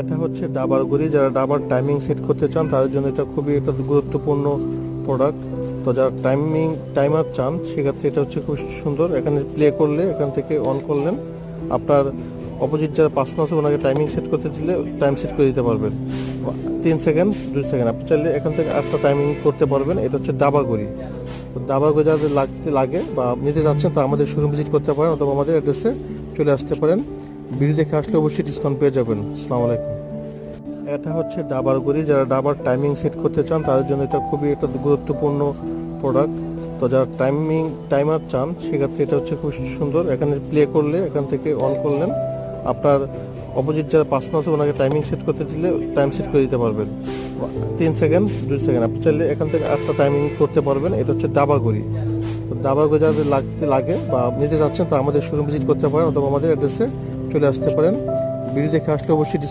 এটা হচ্ছে ডাবার ঘড়ি। যারা ডাবার টাইমিং সেট করতে চান, তাদের জন্য এটা খুবই একটা গুরুত্বপূর্ণ প্রোডাক্ট তো যারা টাইমিং টাইমার চান, সেক্ষেত্রে এটা হচ্ছে খুব সুন্দর। এখানে প্লে করলে, এখান থেকে অন করলেন। আপনার অপোজিট যারা পার্সন আছে, ওনাকে টাইমিং সেট করতে দিলে টাইম সেট করে দিতে পারবেন। তিন সেকেন্ড দুই সেকেন্ড আপনি চাইলে এখান থেকে একটা টাইমিং করতে পারবেন। এটা হচ্ছে দাবা ঘড়ি। তো দাবা ঘড়ি যাদের লাগতে লাগে বা নিতে যাচ্ছেন তা আমাদের শোরুম ভিজিট করতে পারেন অথবা আমাদের অ্যাড্রেসে চলে আসতে পারেন। ভিডিও দেখে আসলে অবশ্যই ডিসকাউন্ট পেয়ে যাবেন। আসসালামু আলাইকুম। এটা হচ্ছে ডাবার গড়ি। যারা ডাবার টাইমিং সেট করতে চান, তাদের জন্য এটা খুবই একটা গুরুত্বপূর্ণ প্রোডাক্ট তো যারা টাইমিং টাইমার চান, সেক্ষেত্রে এটা হচ্ছে খুব সুন্দর। এখানে প্লে করলে, এখান থেকে অন করলেন, আপনার অপোজিট যারা পার্সন আছে, ওনাকে টাইমিং সেট করতে দিলে টাইম সেট করে দিতে পারবেন। তিন সেকেন্ড দুই সেকেন্ড আপনি চাইলে এখান থেকে একটা টাইমিং করতে পারবেন। এটা হচ্ছে দাবা ঘড়ি তো দাবা ঘড়ি যাদের লাগতে লাগে বা নিতে যাচ্ছেন তা আমাদের শোরুম ভিজিট করতে পারেন অথবা আমাদের অ্যাড্রেসে চলে আসতে পারেন। ভিডিও দেখে আসলে অবশ্যই